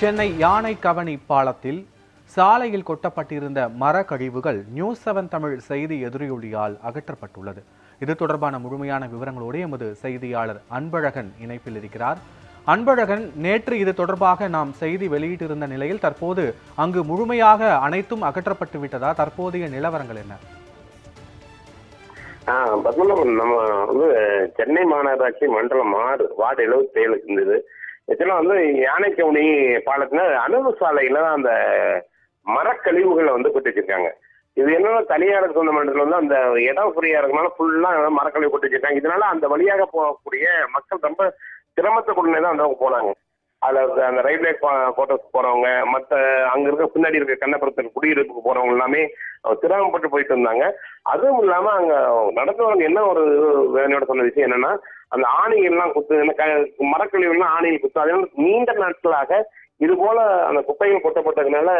சென்னை யானை கவனி பாலத்தில் சாலையில் கொட்டப்பட்டிருந்த மரக்கழிவுகள் நியூஸ் செவன் தமிழ் செய்தி எதிரொலியால் அகற்றப்பட்டுள்ளது. இது தொடர்பான முழுமையான விவரங்களோடு எமது செய்தியாளர் அன்பழகன் இணைப்பில் இருக்கிறார். அன்பழகன் நேற்று இது தொடர்பாக நாம் செய்தி வெளியிட்டிருந்த நிலையில் தற்போது அங்கு முழுமையாக அனைத்தும் அகற்றப்பட்டு விட்டதா? தற்போதைய நிலவரங்கள் என்ன? நம்ம வந்து சென்னை மாநகராட்சி மண்டலம் ஆறு வார்டு எழுபத்தி ஏழு இருந்தது. இதெல்லாம் வந்து யானைக்கவுனி பாலத்துல அணுகு சாலையில தான் அந்த மரக்கழிவுகளை வந்து கொட்டி வச்சிருக்காங்க இது என்னன்னா தனியார் சொந்த மண்டலத்தில் வந்து அந்த இடம் ஃப்ரீயா இருக்கனால ஃபுல்லா மரக்கழிவு கொட்டி வச்சிருக்காங்க இதனால அந்த வழியாக போகக்கூடிய மக்கள் ரொம்ப சிரமத்துக்குள்ளே தான் அந்த போனாங்க. அதில் அந்த ரயில்வே கோட்டர்ஸ் போறவங்க மற்ற அங்க இருக்க பின்னாடி இருக்க கண்ணபுரத்தில் குடியிருப்புக்கு போறவங்க எல்லாமே சிரமப்பட்டு போயிட்டு இருந்தாங்க. அதுவும் இல்லாம அங்க நடந்தவங்க என்ன ஒரு வேலையோட சொன்ன விஷயம் என்னன்னா அந்த ஆணையெல்லாம் குத்து க- மரக்கழிவுலாம் ஆணிகள் குத்து அதனால நீண்ட நாட்களாக இது போல அந்த குப்பைகள் கொட்டப்பட்டதுனால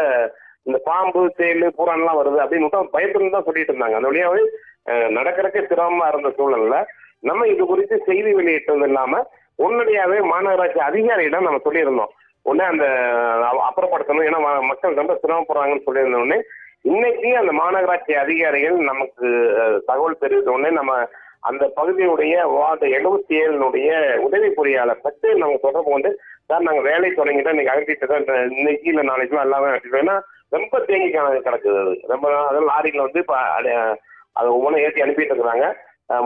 இந்த பாம்பு தேல் பூரான்லாம் வருது அப்படின்னு பயத்துல தான் சொல்லிட்டு இருந்தாங்க. அந்த வழியாவே அஹ், சிரமமா இருந்த சூழல்ல நம்ம இது குறித்து செய்தி வெளியிட்டது இல்லாம உடனடியாவே மாநகராட்சி அதிகாரியிடம் நம்ம சொல்லியிருந்தோம். உடனே அந்த அப்புறப்படுத்தணும். ஏன்னா மக்கள் ரொம்ப சிரமப்படுறாங்கன்னு சொல்லியிருந்த உடனே இன்னைக்கு அந்த மாநகராட்சி அதிகாரிகள் நமக்கு தகவல் தெரிவித்த உடனே நம்ம அந்த பகுதியுடைய வார்டு எழுபத்தி ஏழுனுடைய உதவி பொறியாளர் பட்டு நம்ம தொடர்பு வந்து சார் நாங்க வேலை தொடங்கிட்டோம் இன்னைக்கு அகற்றிட்டு தான் இன்னைக்கு இல்லை நாளைக்கு எல்லாமே அகற்றிட்டோம். ஏன்னா ரொம்ப தேங்கி கிடக்குது அது. ரொம்ப அதாவது லாரியில வந்து இப்போ அதை ஒவ்வொன்றும் ஏற்றி அனுப்பிட்டு இருக்கிறாங்க.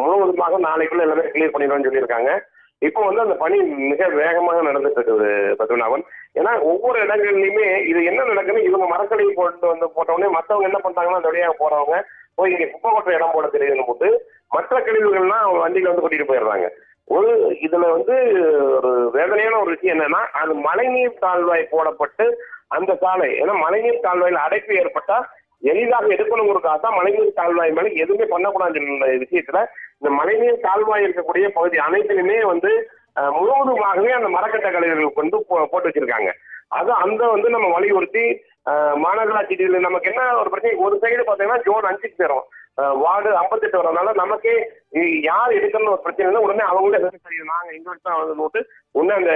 முழுவதுமாக நாளைக்குள்ள எல்லாமே கிளியர் பண்ணிடுவோம்னு சொல்லியிருக்காங்க. இப்போ வந்து அந்த பணி மிக வேகமாக நடந்துட்டு இருக்குது பத்மநாபன். ஏன்னா ஒவ்வொரு இடங்கள்லயுமே இது என்ன நடக்குன்னு இவங்க மரக்கடை போட்டு வந்து போட்டவொடனே மற்றவங்க என்ன பண்றாங்கன்னா அந்த வழியாக போறவங்க போய் இங்க குப்பை கொட்டுற இடம் போட தெரியுதுன்னு போட்டு மற்ற கழிவுகள்லாம் அவங்க வண்டியில வந்து கொட்டிட்டு போயிடுறாங்க. ஒரு இதுல வந்து ஒரு வேதனையான ஒரு விஷயம் என்னன்னா அது மழைநீர் கால்வாய் போடப்பட்டு அந்த சாலை ஏன்னா மழைநீர் கால்வாயில் அடைப்பு ஏற்பட்டா எளிதாக எடுக்கணுங்கிறதுக்காக காசா மழைநீர் கால்வாய் மேல எதுவுமே பண்ணக்கூடாதுன்ற விஷயத்துல இந்த மழைநீர் கால்வாய் இருக்கக்கூடிய பகுதி அனைத்திலுமே வந்து முழுவதுமாகவே அந்த மரக்கட்ட கழிவுகள் கொண்டு போ- போட்டு வச்சிருக்காங்க. அது அந்த வந்து நம்ம வலியுறுத்தி மாநகராட்சி நமக்கு என்ன ஒரு பிரச்சனை? ஒரு சைடு பாத்தீங்கன்னா ஜோன் அஞ்சுக்கு தரும் வார்டு ஐம்பத்தெட்டு வரனால நமக்கே யார் எடுக்கணும்னு ஒரு பிரச்சனை இல்லை உடனே அவங்களே சரி, நாங்கள் நாங்க எங்களுக்கு தான் வந்து உடனே அந்த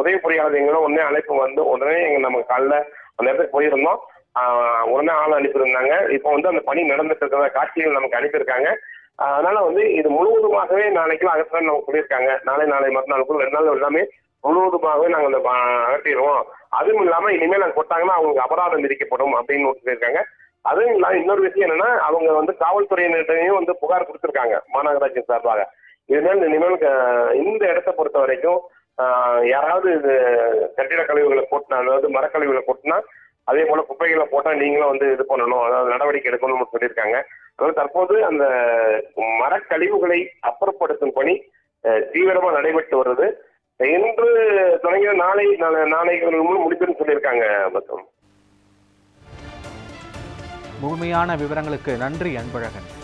உதவி பொறியாளர் எங்களும் உடனே அழைப்பு வந்து உடனே எங்க நம்ம காலைல அந்த இடத்துக்கு போயிருந்தோம். உடனே ஆள் அனுப்பியிருந்தாங்க. இப்போ வந்து அந்த பணி நடந்துட்டு இருக்கிற காட்சிகள் நமக்கு அனுப்பியிருக்காங்க. அதனால வந்து இது முழுவதுமாகவே நாளைக்கு அகற்ற நமக்கு சொல்லியிருக்காங்க. நாளை நாளை மறுநாளுக்குள் ரெண்டு நாள் எல்லாமே முழுவதுமாகவே நாங்கள் அந்த அகற்றிடுவோம் அதுவும் இல்லாம இனிமேல் நாங்கள் போட்டாங்கன்னா அவங்களுக்கு அபராதம் விதிக்கப்படும் அப்படின்னு சொல்லியிருக்காங்க. அதுவும் இல்லாம இன்னொரு விஷயம் என்னன்னா அவங்க வந்து காவல்துறையினர்கிட்டையும் வந்து புகார் கொடுத்துருக்காங்க மாநகராட்சி சார்பாக. இனிமேல் இனிமேல் க- இந்த இடத்த பொறுத்த வரைக்கும் யாராவது இது கட்டிட கழிவுகளை போட்டினா அதாவது மரக்கழிவுகளை போட்டினா அதே போல குப்பைகளை போட்டா நீங்களும் வந்து இது பண்ணணும் அதாவது நடவடிக்கை எடுக்கணும்னு சொல்லியிருக்காங்க. அதனால தற்போது அந்த மரக்கழிவுகளை அப்புறப்படுத்தும் பணி தீவிரமா நடைபெற்று வருது. இன்று தொடங்கிய நாளை நாளை- நாளைக்கு முடிப்புன்னு சொல்லியிருக்காங்க பத்ரம் முழுமையான விவரங்களுக்கு நன்றி அன்பழகன்.